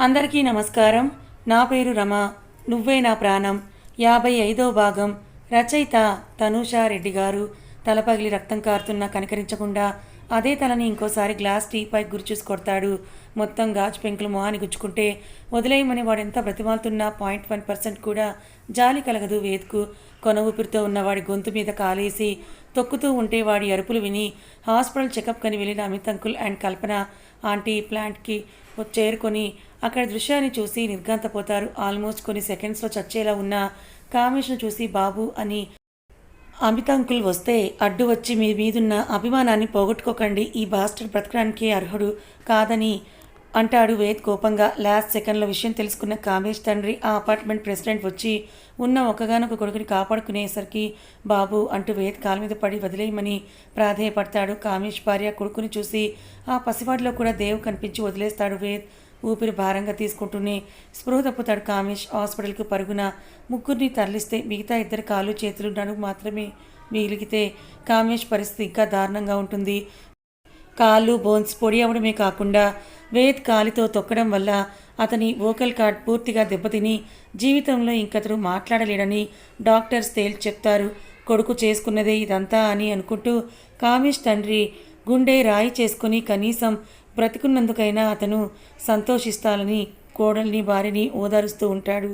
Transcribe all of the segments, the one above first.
అందరికీ నమస్కారం. నా పేరు రమ. నువ్వే నా ప్రాణం. యాభై ఐదో భాగం. రచయిత తనూషా రెడ్డి గారు. తలపగిలి రక్తం కారుతున్నా కనికరించకుండా అదే తలని ఇంకోసారి గ్లాస్ టీపై గురిచూసి కొడతాడు. మొత్తం గాజు పెంకులు మొహాన్ని గుచ్చుకుంటే వదిలేయమని వాడు ఎంత బ్రతిమాలుతున్నా పాయింట్ వన్ పర్సెంట్ కూడా జాలి కలగదు వేద్కు. కొన ఊపిరితో ఉన్నవాడి గొంతు మీద కాలేసి తొక్కుతూ ఉంటే వాడి అరుపులు విని హాస్పిటల్ చెకప్ కని వెళ్ళిన Amit uncle and Kalpana aunty ప్లాంట్కి చేరుకొని అక్కడ దృశ్యాన్ని చూసి నిర్ఘాంతపోతారు. ఆల్మోస్ట్ కొన్ని సెకండ్స్లో చచ్చేలా ఉన్న కామేష్ను చూసి బాబు అని అమితాంకుల్ వస్తే అడ్డు వచ్చి మీ మీదున్న అభిమానాన్ని పోగొట్టుకోకండి. ఈ బాస్టర్ బ్రతకడానికి అర్హుడు కాదని అంటాడు వేద్ కోపంగా. లాస్ట్ సెకండ్ల విషయం తెలుసుకున్న కామేష్ తండ్రి ఆ అపార్ట్మెంట్ ప్రెసిడెంట్ వచ్చి ఉన్న ఒకగానొక కొడుకుని కాపాడుకునేసరికి బాబు అంటూ వేద్ కాలు మీద పడి వదిలేయమని ప్రాధేయపడతాడు కామేష్ భార్య కొడుకుని చూసి. ఆ పసివాడిలో కూడా దేవు కనిపించి వదిలేస్తాడు వేద్. ఊపిరి భారంగా తీసుకుంటూనే స్పృహ తప్పుతాడు కామేష్ హాస్పిటల్కి పరుగున. ముగ్గురిని తరలిస్తే మిగతా ఇద్దరు కాళ్ళు చేతులు నడుము మాత్రమే మిగిలిగితే కామేష్ పరిస్థితి ఇంకా దారుణంగా ఉంటుంది. కాళ్ళు బోన్స్ పొడి అవడమే కాకుండా వేద్ కాలితో తొక్కడం వల్ల అతని వోకల్ కార్డ్ పూర్తిగా దెబ్బతిని జీవితంలో ఇంకతను మాట్లాడలేడని డాక్టర్స్ తేల్చి చెప్తారు. కొడుకు చేసుకున్నదే ఇదంతా అని అనుకుంటూ కామేష్ తండ్రి గుండె రాయి చేసుకుని కనీసం బ్రతికున్నందుకైనా అతను సంతోషిస్తాలని కోడల్ని భార్యని ఓదారుస్తూ ఉంటాడు.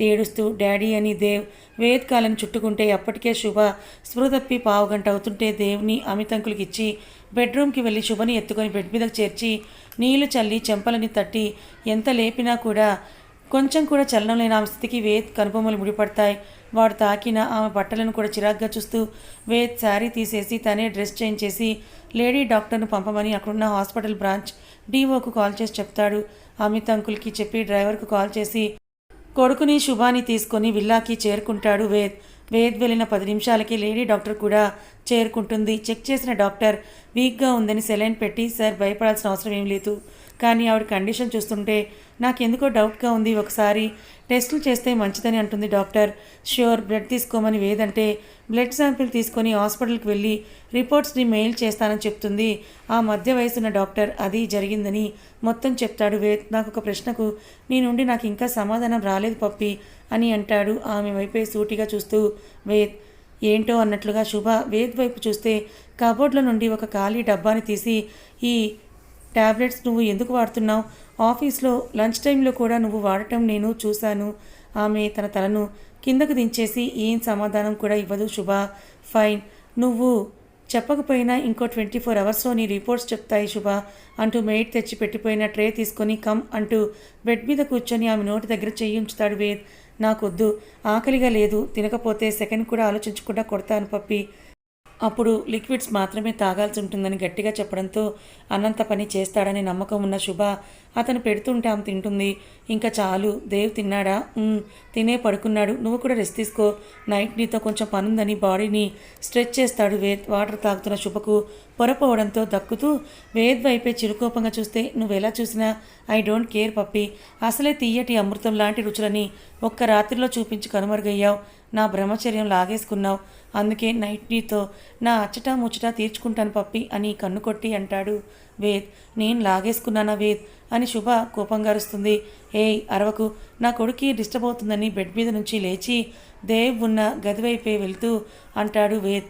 ఏడుస్తూ డాడీ అని దేవ్ వేద్కాలను చుట్టుకుంటే అప్పటికే శుభ స్పృహ తప్పి పావుగంట అవుతుంటే దేవ్ని అమితంకులకిచ్చి బెడ్రూమ్కి వెళ్ళి శుభని ఎత్తుకొని బెడ్ మీదకు చేర్చి నీళ్ళు చల్లి చెంపలని తట్టి ఎంత లేపినా కూడా కొంచెం కూడా చలనం లేని ఆమె స్థితికి వేద్ కనుబొమ్మలు ముడిపడతాయి. వాడు తాకిన ఆమె బట్టలను కూడా చిరాగ్గా చూస్తూ వేద్ శారీ తీసేసి తనే డ్రెస్ చేంజ్ చేసి లేడీ డాక్టర్ను పంపమని అక్కడున్న హాస్పిటల్ బ్రాంచ్ డీఓకు కాల్ చేసి చెప్తాడు. అమిత్ అంకుల్కి చెప్పి డ్రైవర్కు కాల్ చేసి కొడుకుని శుభాని తీసుకొని విల్లాకి చేరుకుంటాడు వేద్ వేద్ వెళ్ళిన పది నిమిషాలకి లేడీ డాక్టర్ కూడా చేరుకుంటుంది. చెక్ చేసిన డాక్టర్ వీక్గా ఉందని సెలైన్ పెట్టి సార్ భయపడాల్సిన అవసరం ఏం లేదు. కానీ ఆవిడ కండిషన్ చూస్తుంటే నాకెందుకో డౌట్గా ఉంది ఒకసారి. టెస్టులు చేస్తే మంచిదని అంటుంది డాక్టర్. ష్యూర్ బ్లడ్ తీసుకోమని వేదంటే బ్లడ్ శాంపిల్ తీసుకొని హాస్పిటల్కి వెళ్ళి రిపోర్ట్స్ని మెయిల్ చేస్తానని చెప్తుంది. ఆ మధ్య వయసున్న డాక్టర్ అది జరిగిందని మొత్తం చెప్తాడు వేద్. నాకు ఒక ప్రశ్నకు నీ నుండి నాకు ఇంకా సమాధానం రాలేదు పప్పి అని అంటాడు ఆమె వైపే సూటిగా చూస్తూ వేద్. ఏంటో అన్నట్లుగా శుభ వేద్ వైపు చూస్తే కబోర్డ్ల నుండి ఒక ఖాళీ డబ్బాని తీసి ఈ టాబ్లెట్స్ నువ్వు ఎందుకు వాడుతున్నావు? ఆఫీస్లో లంచ్ టైంలో కూడా నువ్వు వాడటం నేను చూశాను. ఆమె తన తలను కిందకు దించేసి ఏం సమాధానం కూడా ఇవ్వదు శుభ. ఫైన్. నువ్వు చెప్పకపోయినా ఇంకో ట్వంటీ ఫోర్ అవర్స్లో నీ రిపోర్ట్స్ చెప్తాయి శుభ అంటూ మెయిట్ తెచ్చి పెట్టిపోయిన ట్రే తీసుకొని కమ్ అంటూ బెడ్ మీద కూర్చొని ఆమె నోటి దగ్గర చేయించుతాడు వేద్. నాకొద్దు. ఆకలిగా లేదు. తినకపోతే సెకండ్ కూడా ఆలోచించకుండా కొడతాను పప్పి. అప్పుడు లిక్విడ్స్ మాత్రమే తాగాల్సి ఉంటుందని గట్టిగా చెప్పడంతో అనంత పని చేస్తాడని నమ్మకం ఉన్న శుభ అతను పెడుతుంటే ఆమె తింటుంది. ఇంకా చాలు దేవ్ తిన్నాడా? తినే పడుకున్నాడు. నువ్వు కూడా రెస్ట్ తీసుకో. నైట్ నీతో కొంచెం పనుందని బాడీని స్ట్రెచ్ చేస్తాడు వేద్. వాటర్ తాగుతున్న శుభకు పొరపోవడంతో దక్కుతూ వేద్ వైపే చిరుకోపంగా చూస్తే నువ్వెలా చూసినా? ఐ డోంట్ కేర్ పప్పి. అసలే తీయటి అమృతం లాంటి రుచులని ఒక్క రాత్రిలో చూపించి కనుమరుగయ్యావు. నా బ్రహ్మచర్యం లాగేసుకున్నావు. అందుకే నైట్ నీతో నా అచ్చటా ముచ్చటా తీర్చుకుంటాను పప్పి అని కన్ను కొట్టి అంటాడు వేద్. నేను లాగేసుకున్నానా వేద్? అని శుభ కోపంగా అరుస్తుంది. ఏయ్ అరవకు నా కొడుకి డిస్టర్బ్ అవుతుందని బెడ్ మీద నుంచి లేచి దేవ్ ఉన్న గది వైపే వెళ్తూ అంటాడు వేద్.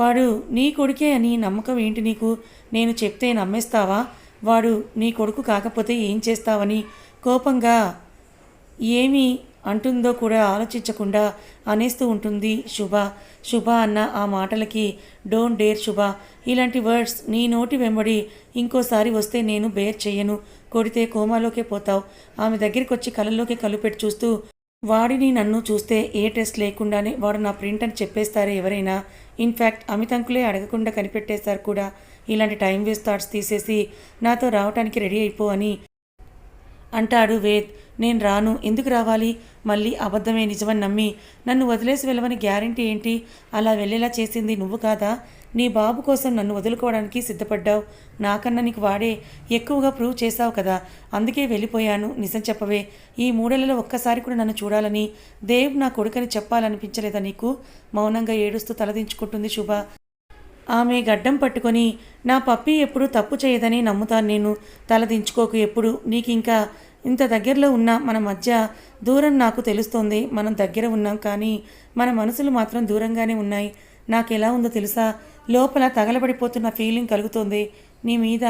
వాడు నీ కొడుకే అని నమ్మకం ఏంటి నీకు? నేను చెప్తే నమ్మేస్తావా? వాడు నీ కొడుకు కాకపోతే ఏం చేస్తావని కోపంగా ఏమి అంటుందో కూడా ఆలోచించకుండా అనేస్తూ ఉంటుంది శుభ. శుభ అన్న ఆ మాటలకి డోంట్ డేర్ శుభ. ఇలాంటి వర్డ్స్ నీ నోటి వెంబడి ఇంకోసారి వస్తే నేను బేర్ చెయ్యను. కొడితే కోమాలోకే పోతావు. ఆమె దగ్గరికి వచ్చి కళ్ళల్లోకి కళ్ళు పెట్టి చూస్తూ వాడిని నన్ను చూస్తే ఏ టెస్ట్ లేకుండానే వాడు నా ప్రింట్ అని చెప్పేస్తారే ఎవరైనా? ఇన్ఫ్యాక్ట్ అమితంకులే అడగకుండా కనిపెట్టేస్తారు కూడా. ఇలాంటి టైం వేస్ట్ థాట్స్ తీసేసి నాతో రావటానికి రెడీ అయిపో అని అంటాడు వేద్. నేను రాను. ఎందుకు రావాలి? మళ్ళీ అబద్ధమే నిజమని నమ్మి నన్ను వదిలేసి వెళ్ళమని గ్యారంటీ ఏంటి? అలా వెళ్ళేలా చేసింది నువ్వు కాదా? నీ బాబు కోసం నన్ను వదులుకోవడానికి సిద్ధపడ్డావు. నాకన్నా నీకు వాడే ఎక్కువగా ప్రూవ్ చేశావు కదా. అందుకే వెళ్ళిపోయాను. నిజం చెప్పవే. ఈ మూడేళ్ళలో ఒక్కసారి కూడా నన్ను చూడాలని దేవ్ నా కొడుకని చెప్పాలనిపించలేదా నీకు? మౌనంగా ఏడుస్తూ తలదించుకుంటుంది శుభ. ఆమె గడ్డం పట్టుకొని నా పప్పి ఎప్పుడు తప్పు చేయదని నమ్ముతాను నేను. తలదించుకోకు ఎప్పుడు. నీకు ఇంకా ఇంత దగ్గరలో ఉన్న మన మధ్య దూరం నాకు తెలుస్తోంది. మనం దగ్గర ఉన్నాం కానీ మన మనసులు మాత్రం దూరంగానే ఉన్నాయి. నాకు ఎలా ఉందో తెలుసా? లోపల తగలబడిపోతున్న ఫీలింగ్ కలుగుతుంది. నీ మీద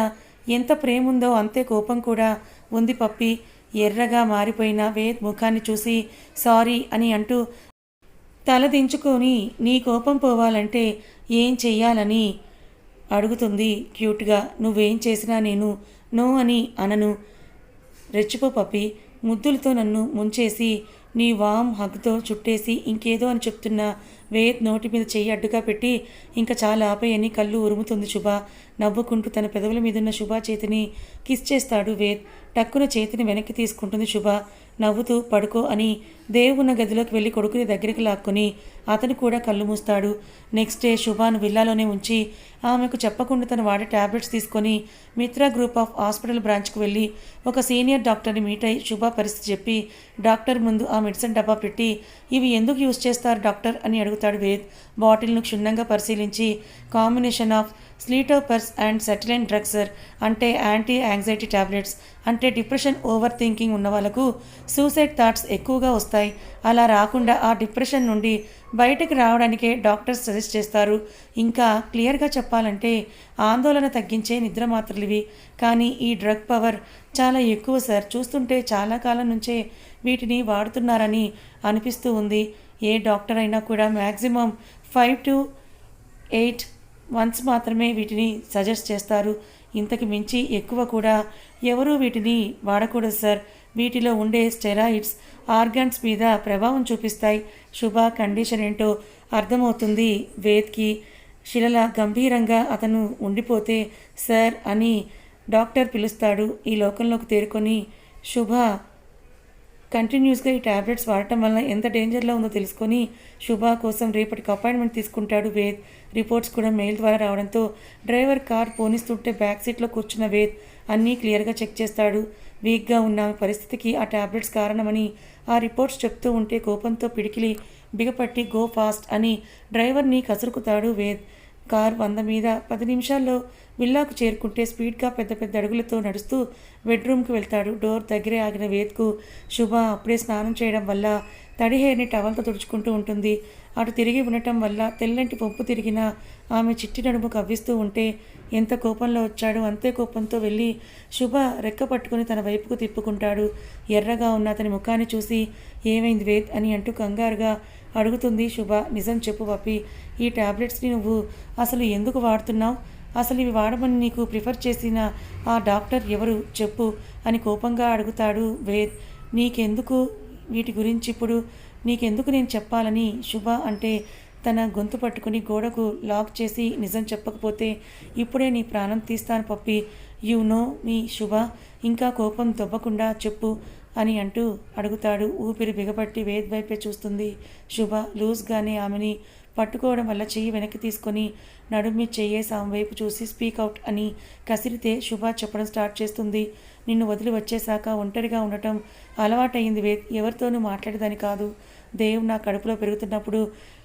ఎంత ప్రేమ ఉందో అంతే కోపం కూడా ఉంది పప్పి. ఎర్రగా మారిపోయిన వేద్ ముఖాన్ని చూసి సారీ అని అంటూ తలదించుకొని నీ కోపం పోవాలంటే ఏం చెయ్యాలని? అడుగుతుంది క్యూట్గా. నువ్వేం చేసినా నేను నో అని అనను. రెచ్చిపో పప్పి. ముద్దులతో నన్ను ముంచేసి నీ వామ్ హగ్తో చుట్టేసి ఇంకేదో అని చెప్తున్న వేద్ నోటి మీద చెయ్యి అడ్డుగా పెట్టి ఇంకా చాలా ఆపేయని కళ్ళు ఉరుముతుంది శుభ. నవ్వుకుంటూ తన పెదవుల మీదున్న శుభ చేతిని కిస్ చేస్తాడు వేద్. టక్కున చేతిని వెనక్కి తీసుకుంటుంది శుభ. నవ్వుతూ పడుకో అని దేవున్న గదిలోకి వెళ్ళి కొడుకుని దగ్గరికి లాక్కుని అతను కూడా కళ్ళు మూస్తాడు. నెక్స్ట్ డే శుభాను విల్లాలోనే ఉంచి ఆమెకు చెప్పకుండా తను వాడే ట్యాబ్లెట్స్ తీసుకొని మిత్రా గ్రూప్ ఆఫ్ హాస్పిటల్ బ్రాంచ్కు వెళ్ళి ఒక సీనియర్ డాక్టర్ని మీట్ అయి శుభ పరిస్థితి చెప్పి డాక్టర్ ముందు ఆ మెడిసిన్ డబ్బా పెట్టి ఇవి ఎందుకు యూజ్ చేస్తారు డాక్టర్? అని అడుగుతాడు వేద్. బాటిల్ను క్షుణ్ణంగా పరిశీలించి కాంబినేషన్ ఆఫ్ స్లీటోపర్స్ అండ్ సెటిలైన్ డ్రగ్సర్ అంటే యాంటీ యాంగ్జైటీ టాబ్లెట్స్. అంటే డిప్రెషన్ ఓవర్ థింకింగ్ ఉన్న వాళ్ళకు సూసైడ్ థాట్స్ ఎక్కువగా వస్తాయి. అలా రాకుండా ఆ డిప్రెషన్ నుండి బయటకు రావడానికే డాక్టర్స్ సజెస్ట్ చేస్తారు. ఇంకా క్లియర్గా చెప్పాలంటే ఆందోళన తగ్గించే నిద్ర మాత్రలు ఇవి కానీ ఈ డ్రగ్ పవర్ చాలా ఎక్కువ సార్. చూస్తుంటే చాలా కాలం నుంచే వీటిని వాడుతున్నారని అనిపిస్తూ ఉంది. ఏ డాక్టర్ అయినా కూడా maximum five to eight once మాత్రమే వీటిని సజెస్ట్ చేస్తారు. ఇంతకు మించి ఎక్కువ కూడా ఎవరూ వీటిని వాడకూడదు సార్. వీటిలో ఉండే స్టెరాయిడ్స్ ఆర్గాన్స్ మీద ప్రభావం చూపిస్తాయి. శుభ కండిషన్ ఏంటో అర్థమవుతుంది. వేద్కి శిలల గంభీరంగా అతను ఉండిపోతే సార్ అని డాక్టర్ పిలుస్తాడు. ఈ లోకంలోకి తేరుకొని శుభ కంటిన్యూస్గా ఈ టాబ్లెట్స్ వాడటం వల్ల ఎంత డేంజర్లో ఉందో తెలుసుకొని శుభ కోసం రేపటికి అపాయింట్మెంట్ తీసుకుంటాడు వేద్. రిపోర్ట్స్ కూడా మెయిల్ ద్వారా రావడంతో డ్రైవర్ కార్ పోనిస్తుంటే బ్యాక్ సీట్లో కూర్చున్న వేద్ అన్నీ క్లియర్గా చెక్ చేస్తాడు. వీక్గా ఉన్న పరిస్థితికి ఆ టాబ్లెట్స్ కారణమని ఆ రిపోర్ట్స్ చెప్తూ ఉంటే కోపంతో పిడికిలి బిగపట్టి గో ఫాస్ట్ అని డ్రైవర్ని కసురుకుతాడు వేద్. కార్ వంద మీద పది నిమిషాల్లో విల్లాకు చేరుకుంటే స్పీడ్గా పెద్ద పెద్ద అడుగులతో నడుస్తూ బెడ్రూమ్కి వెళ్తాడు. డోర్ దగ్గరే ఆగిన వేద్కు శుభ అప్పుడే స్నానం చేయడం వల్ల తడి హెయిర్ని టవల్తో తుడుచుకుంటూ ఉంటుంది. అటు తిరిగి ఉండటం వల్ల తెల్లంటి పొప్పు తిరిగిన ఆమె చిట్టి నడుము కవ్విస్తూ ఉంటే ఎంత కోపంలో వచ్చాడో అంతే కోపంతో వెళ్ళి శుభ రెక్క పట్టుకుని తన వైపుకు తిప్పుకుంటాడు. ఎర్రగా ఉన్న అతని ముఖాన్ని చూసి ఏమైంది వేద్ అని అంటూ కంగారుగా అడుగుతుంది శుభ. నిజం చెప్పు పప్పి ఈ టాబ్లెట్స్ని నువ్వు అసలు ఎందుకు వాడుతున్నావు? అసలు ఇవి వాడమని నీకు ప్రిఫర్ చేసిన ఆ డాక్టర్ ఎవరు? చెప్పు అని కోపంగా అడుగుతాడు వేద్. నీకెందుకు? వీటి గురించి ఇప్పుడు నీకెందుకు నేను చెప్పాలని శుభ అంటే తన గొంతు పట్టుకుని గోడకు లాక్ చేసి నిజం చెప్పకపోతే ఇప్పుడే నీ ప్రాణం తీస్తాను పప్పి. యు నో మీ శుభ ఇంకా కోపం దొబ్బకుండా చెప్పు అని అంటూ అడుగుతాడు. ఊపిరి బిగపట్టి వేద్ వైపే చూస్తుంది. శుభ లూజ్గానే ఆమెని పట్టుకోవడం వల్ల చెయ్యి వెనక్కి తీసుకొని నడుమి చెయ్యేసి ఆమె వైపు చూసి స్పీక్ అవుట్ అని కసిరితే శుభ చెప్పడం స్టార్ట్ చేస్తుంది. నిన్ను వదిలి వచ్చేశాక ఒంటరిగా ఉండటం అలవాటయింది వేద్. ఎవరితోనూ మాట్లాడేదని కాదు. దేవ్ నా కడుపులో పెరుగుతున్నప్పుడు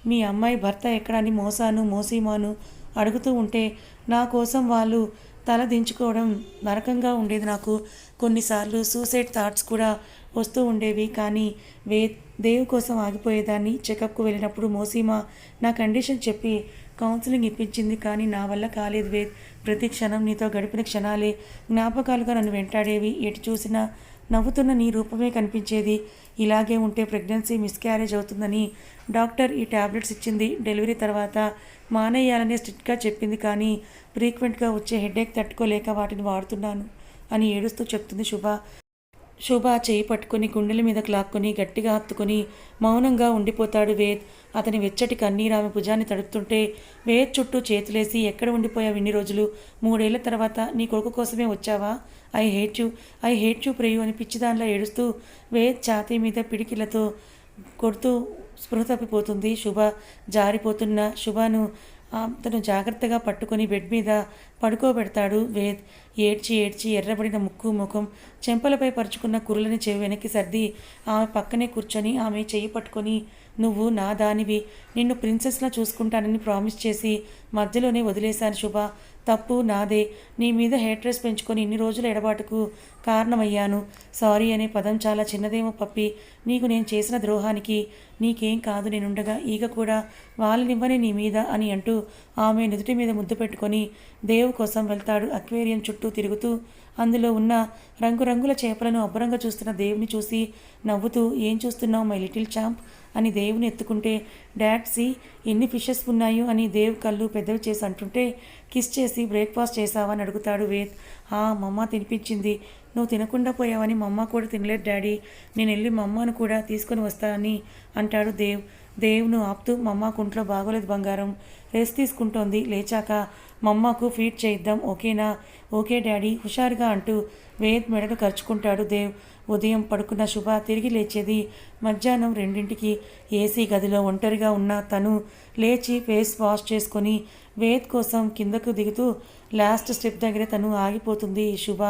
మీ అమ్మాయి భర్త ఎక్కడని మోసాను మోసీమాను అడుగుతూ ఉంటే నా కోసం వాళ్ళు తల దించుకోవడం నరకంగా ఉండేది నాకు. కొన్నిసార్లు సూసైడ్ థాట్స్ కూడా వస్తూ ఉండేవి కానీ వే దేవ్ కోసం ఆగిపోయేదాన్ని. చెకప్కు వెళ్ళినప్పుడు మోసీమా నా కండిషన్ చెప్పి కౌన్సిలింగ్ ఇప్పించింది కానీ నా వల్ల కాలేదు వేద్ ప్రతి క్షణం నీతో గడిపిన క్షణాలే జ్ఞాపకాలుగా నన్ను వెంటాడేవి. ఎటు చూసినా నవ్వుతున్న నీ రూపమే కనిపించేది. ఇలాగే ఉంటే ప్రెగ్నెన్సీ మిస్క్యారేజ్ అవుతుందని డాక్టర్ ఈ టాబ్లెట్స్ ఇచ్చింది. డెలివరీ తర్వాత మానేయాలని స్ట్రిక్ట్గా చెప్పింది కానీ ఫ్రీక్వెంట్గా వచ్చే హెడేక్ తట్టుకోలేక వాటిని వాడుతున్నాను అని ఏడుస్తూ చెప్తుంది శుభ. శుభ చేయి పట్టుకొని గుండెల మీద క్లాక్కుని గట్టిగా హత్తుకొని మౌనంగా ఉండిపోతాడు వేద్. అతని వెచ్చటి కన్నీరు ఆమె భుజాన్ని తడుపుతుంటే వేద్ చుట్టూ చేతులేసి ఎక్కడ ఉండిపోయావు ఇన్ని రోజులు? మూడేళ్ళ తర్వాత నీ కొడుకు కోసమే వచ్చావా? I hate you I hate you ప్రేయు అని పిచ్చిదానిలా ఏడుస్తూ వేద్ ఛాతీ మీద పిడికిలతో కొడుతూ స్పృహ తప్పిపోతుంది. శుభ జారిపోతున్న శుభను అతను జాగ్రత్తగా పట్టుకొని బెడ్ మీద పడుకోబెడతాడు వేద్. ఏడ్చి ఏడ్చి ఎర్రబడిన ముక్కు ముఖం చెంపలపై పరుచుకున్న కురులని చెవి వెనక్కి సర్ది ఆమె పక్కనే కూర్చొని ఆమె చెయ్యి పట్టుకొని నువ్వు నా దానివి. నిన్ను ప్రిన్సెస్లా చూసుకుంటానని ప్రామిస్ చేసి మధ్యలోనే వదిలేశాను శుభ. తప్పు నాదే. నీ మీద హేట్రెస్ పెంచుకొని ఇన్ని రోజుల ఎడబాటుకు కారణమయ్యాను. సారీ అనే పదం చాలా చిన్నదేమో పప్పి. నీకు నేను చేసిన ద్రోహానికి నీకేం కాదు నేనుండగా. ఈగ కూడా వాళ్ళనివ్వని నీ మీద అని అంటూ ఆమె నుదుటి మీద ముద్దు పెట్టుకొని దేవు కోసం వెళ్తాడు అక్వేరియం చుట్టూ తిరుగుతూ. అందులో ఉన్న రంగురంగుల చేపలను అబ్బరంగా చూస్తున్న దేవుని చూసి నవ్వుతూ ఏం చూస్తున్నావు మై లిటిల్ చాంప్ అని దేవుని ఎత్తుకుంటే డాడ్సీ ఎన్ని ఫిషెస్ ఉన్నాయో అని దేవ్ కళ్ళు పెద్దవి చేసి అంటుంటే కిస్ చేసి బ్రేక్ఫాస్ట్ చేసావా? అని అడుగుతాడు వేద్. ఆ మమ్మ తినిపించింది. నువ్వు తినకుండా పోయావని మమ్మ కూడా తినలేదు డాడీ నేను వెళ్ళి మమ్మను కూడా తీసుకొని వస్తానని అంటాడు దేవ్ దేవ్ను ఆపుతూ మమ్మ కుంట్లో బాగోలేదు బంగారం. రెస్ట్ తీసుకుంటోంది. లేచాక మమ్మకు ఫీడ్ చేయిద్దాం ఓకేనా? ఓకే డాడీ హుషారుగా అంటూ వేద్ మెడను ఖర్చుకుంటాడు దేవ్ ఉదయం పడుకున్న శుభ తిరిగి లేచేది. మధ్యాహ్నం రెండింటికి ఏసీ గదిలో ఒంటరిగా ఉన్న తను లేచి ఫేస్ వాష్ చేసుకొని వేద్ కోసం కిందకు దిగుతూ లాస్ట్ స్టెప్ దగ్గర తను ఆగిపోతుంది. శుభ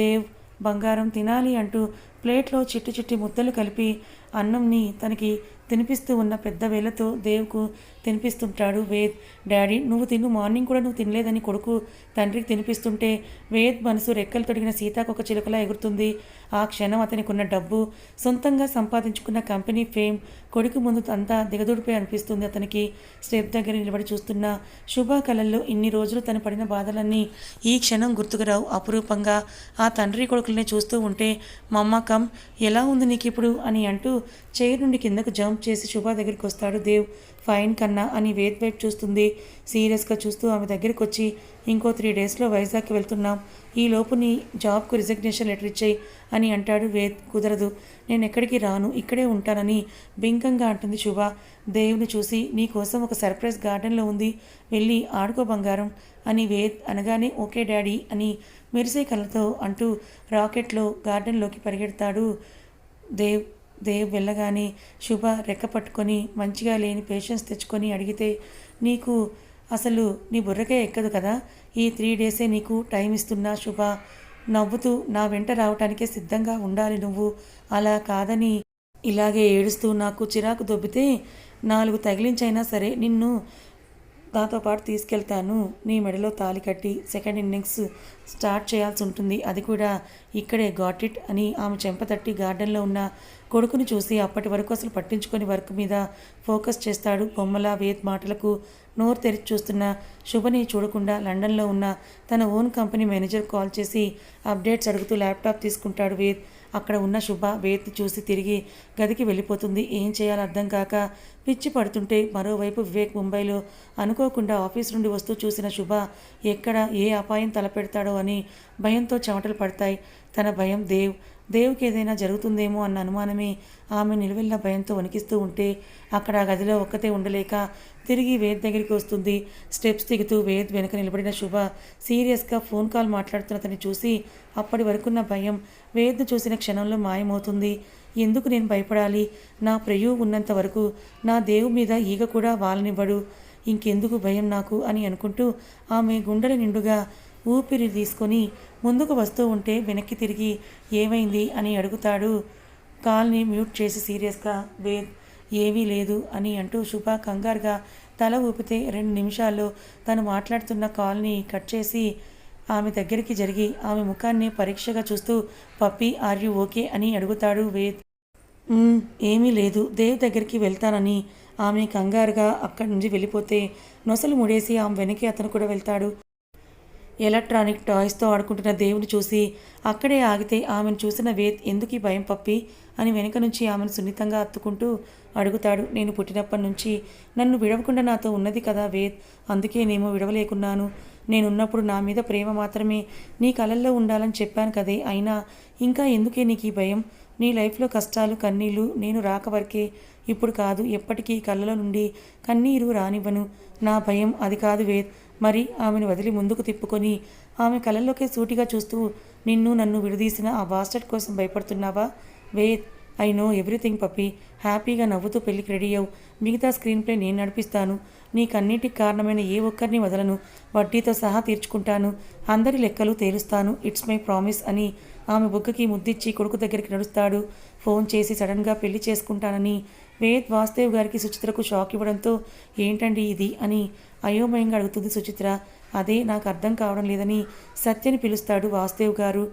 దేవ్ బంగారం తినాలి అంటూ ప్లేట్లో చిట్టి చిట్టి ముద్దలు కలిపి అన్నంని తనకి తినిపిస్తూ ఉన్న పెద్ద వేలతో దేవ్కు తినిపిస్తుంటాడు. వేద్ డాడీ నువ్వు తిను మార్నింగ్ కూడా నువ్వు తినలేదని కొడుకు తండ్రికి తినిపిస్తుంటే వేద్ మనసు రెక్కలు తొడిగిన సీతాకొక చిలుకలా ఎగురుతుంది. ఆ క్షణం అతనికి ఉన్న డబ్బు సొంతంగా సంపాదించుకున్న కంపెనీ ఫేమ్ కొడుకు ముందు అంతా దిగదుడిపై అనిపిస్తుంది అతనికి. స్టెప్ దగ్గర నిలబడి చూస్తున్న శుభ కళల్లో ఇన్ని రోజులు తను పడిన బాధలన్నీ ఈ క్షణం గుర్తుకు రావు అపురూపంగా ఆ తండ్రి కొడుకుల్ని చూస్తూ ఉంటే మమ్మకం ఎలా ఉంది నీకు ఇప్పుడు అని అంటూ చైర్ నుండి కిందకు జంప్ చేసి శుభ దగ్గరికి వస్తాడు దేవ్. ఫైన్ కన్నా అని వేద్ వైపు చూస్తుంది. సీరియస్గా చూస్తూ ఆమె దగ్గరికి వచ్చి ఇంకో త్రీ డేస్లో వైజాగ్కి వెళ్తున్నాం. ఈ లోపు నీ జాబ్కు రిజగ్నేషన్ లెటర్ ఇచ్చేయి అని అంటాడు వేద్ కుదరదు. నేను ఎక్కడికి రాను. ఇక్కడే ఉంటానని బింకంగా అంటుంది శుభ. దేవుని చూసి నీ కోసం ఒక సర్ప్రైజ్ గార్డెన్లో ఉంది. వెళ్ళి ఆడుకో బంగారం అని వేద్ అనగానే ఓకే డాడీ అని మెరిసే కళ్ళతో అంటూ రాకెట్లో గార్డెన్లోకి పరిగెడతాడు దేవ్. దేవ్ వెళ్ళగానే శుభ రెక్క పట్టుకొని మంచిగా లేని పేషెన్స్ తెచ్చుకొని అడిగితే నీకు అసలు నీ బుర్రకే ఎక్కదు కదా? ఈ త్రీ డేసే నీకు టైం ఇస్తున్నా శుభ. నవ్వుతూ నా వెంట రావటానికే సిద్ధంగా ఉండాలి నువ్వు. అలా కాదని ఇలాగే ఏడుస్తూ నాకు చిరాకు దొబ్బితే నాలుగు తగిలించైనా సరే నిన్ను దాంతో పాటు తీసుకెళ్తాను. నీ మెడలో తాలి కట్టి సెకండ్ ఇన్నింగ్స్ స్టార్ట్ చేయాల్సి ఉంటుంది. అది కూడా ఇక్కడే. గాట్ ఇట్ అని ఆమె చెంపతట్టి గార్డెన్లో ఉన్న కొడుకుని చూసి అప్పటి వరకు అసలు పట్టించుకొని వర్క్ మీద ఫోకస్ చేస్తాడు. బొమ్మల వేద్ మాటలకు నోరు తెరిచి చూస్తున్న శుభని చూడకుండా లండన్లో ఉన్న తన ఓన్ కంపెనీ మేనేజర్ కాల్ చేసి అప్డేట్స్ అడుగుతూ ల్యాప్టాప్ తీసుకుంటాడు వేద్ అక్కడ ఉన్న శుభ వేద్ చూసి తిరిగి గదికి వెళ్ళిపోతుంది. ఏం చేయాలో అర్థం కాక పిచ్చి పడుతుంటే మరోవైపు వివేక్ ముంబైలో అనుకోకుండా ఆఫీస్ నుండి వస్తూ చూసిన శుభ ఎక్కడ ఏ అపాయం తలపెడతాడో అని భయంతో చెమటలు పడతాయి. తన భయం దేవ్. దేవుకి ఏదైనా జరుగుతుందేమో అన్న అనుమానమే ఆమె నిలువెల్ల భయంతో వణికిస్తూ ఉంటే అక్కడ ఆ గదిలో ఒక్కతే ఉండలేక తిరిగి వేద్ దగ్గరికి వస్తుంది. స్టెప్స్ దిగుతూ వేద్ వెనుక నిలబడిన శుభ సీరియస్గా ఫోన్ కాల్ మాట్లాడుతున్న అతన్ని చూసి అప్పటి వరకున్న భయం వేద్ను చూసిన క్షణంలో మాయమవుతుంది. ఎందుకు నేను భయపడాలి? నా ప్రియు ఉన్నంత వరకు నా దేవు మీద ఈగ కూడా వాలనివ్వడు. ఇంకెందుకు భయం నాకు అని అనుకుంటూ ఆమె గుండెల నిండుగా ఊపిరి తీసుకొని ముందుకు వస్తూ ఉంటే వెనక్కి తిరిగి ఏమైంది అని అడుగుతాడు. కాల్ని మ్యూట్ చేసి సీరియస్గా వేద్ ఏమీ లేదు అని అంటూ శుభ కంగారుగా తల ఊపితే రెండు నిమిషాల్లో తను మాట్లాడుతున్న కాల్ని కట్ చేసి ఆమె దగ్గరికి జరిగి ఆమె ముఖాన్ని పరీక్షగా చూస్తూ పప్పి ఆర్ యు ఓకే? అని అడుగుతాడు వేద్ ఏమీ లేదు. దేవ్ దగ్గరికి వెళ్తానని. ఆమె కంగారుగా అక్కడి నుంచి వెళ్ళిపోతే నొసలు ముడేసి ఆమె వెనక్కి అతను కూడా వెళ్తాడు. ఎలక్ట్రానిక్ టాయ్స్తో ఆడుకుంటున్న దేవుని చూసి అక్కడే ఆగితే ఆమెను చూసిన వేద్ ఎందుకు భయం పప్పి? అని వెనుక నుంచి ఆమెను సున్నితంగా అత్తుకుంటూ అడుగుతాడు. నేను పుట్టినప్పటి నుంచి నన్ను విడవకుండా నాతో ఉన్నది కదా వేద్. అందుకే నేను విడవలేకున్నాను. నేనున్నప్పుడు నా మీద ప్రేమ మాత్రమే. నీ కలల్లో ఉండాలని చెప్పాను కదే. అయినా ఇంకా ఎందుకే నీకు ఈ భయం? నీ లైఫ్లో కష్టాలు కన్నీళ్ళు నేను రాక వరకే. ఇప్పుడు కాదు ఎప్పటికీ కళ్ళలో నుండి కన్నీరు రానివ్వను. నా భయం అది కాదు వేద్. మరి ఆమెను వదిలి ముందుకు తిప్పుకొని ఆమె కళ్ళల్లోకే సూటిగా చూస్తూ నిన్ను నన్ను విడదీసిన ఆ బాస్టర్డ్ కోసం భయపడుతున్నావా? వేద్ ఐ నో ఎవ్రీథింగ్ పప్పి. హ్యాపీగా నవ్వుతూ పెళ్ళికి రెడీ అవ్వు. మిగతా స్క్రీన్ ప్లే నేను నడిపిస్తాను. నీకన్నిటికి కారణమైన ఏ ఒక్కరిని వదలను. వడ్డీతో సహా తీర్చుకుంటాను. అందరి లెక్కలు తేలుస్తాను. ఇట్స్ మై ప్రామిస్ అని ఆమె బుగ్గకి ముద్దిచ్చి కొడుకు దగ్గరికి నడుస్తాడు. ఫోన్ చేసి సడన్గా పెళ్ళి చేసుకుంటానని వేద్ వాసుదేవ్ గారికి సుచిత్రకు షాక్ ఇవ్వడంతో ఏంటండి ఇది? అని అయోమయంగా అడుగుతుంది సుచిత్ర. అదే నాకు అర్థం కావడం లేదని సత్యని పిలుస్తాడు వాసుదేవ్ గారు.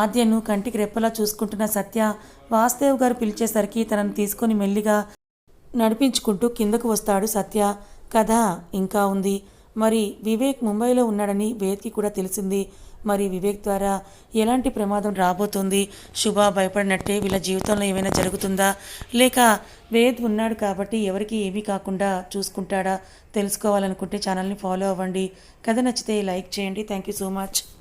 ఆద్యను కంటికి రెప్పలా చూసుకుంటున్న సత్య వాసుదేవ్ గారు పిలిచేసరికి తనను తీసుకొని మెల్లిగా నడిపించుకుంటూ కిందకు వస్తాడు సత్య. కథ ఇంకా ఉంది. మరి వివేక్ ముంబైలో ఉన్నాడని వేద్కి కూడా తెలిసింది. మరి వివేక్ ద్వారా ఎలాంటి ప్రమాదం రాబోతుంది? శుభ భయపడినట్టే వీళ్ళ జీవితంలో ఏమైనా జరుగుతుందా? లేక వేద్ ఉన్నాడు కాబట్టి ఎవరికి ఏమీ కాకుండా చూసుకుంటాడా? తెలుసుకోవాలనుకుంటే ఛానల్ని ఫాలో అవ్వండి. కథ నచ్చితే లైక్ చేయండి. Thank you so much.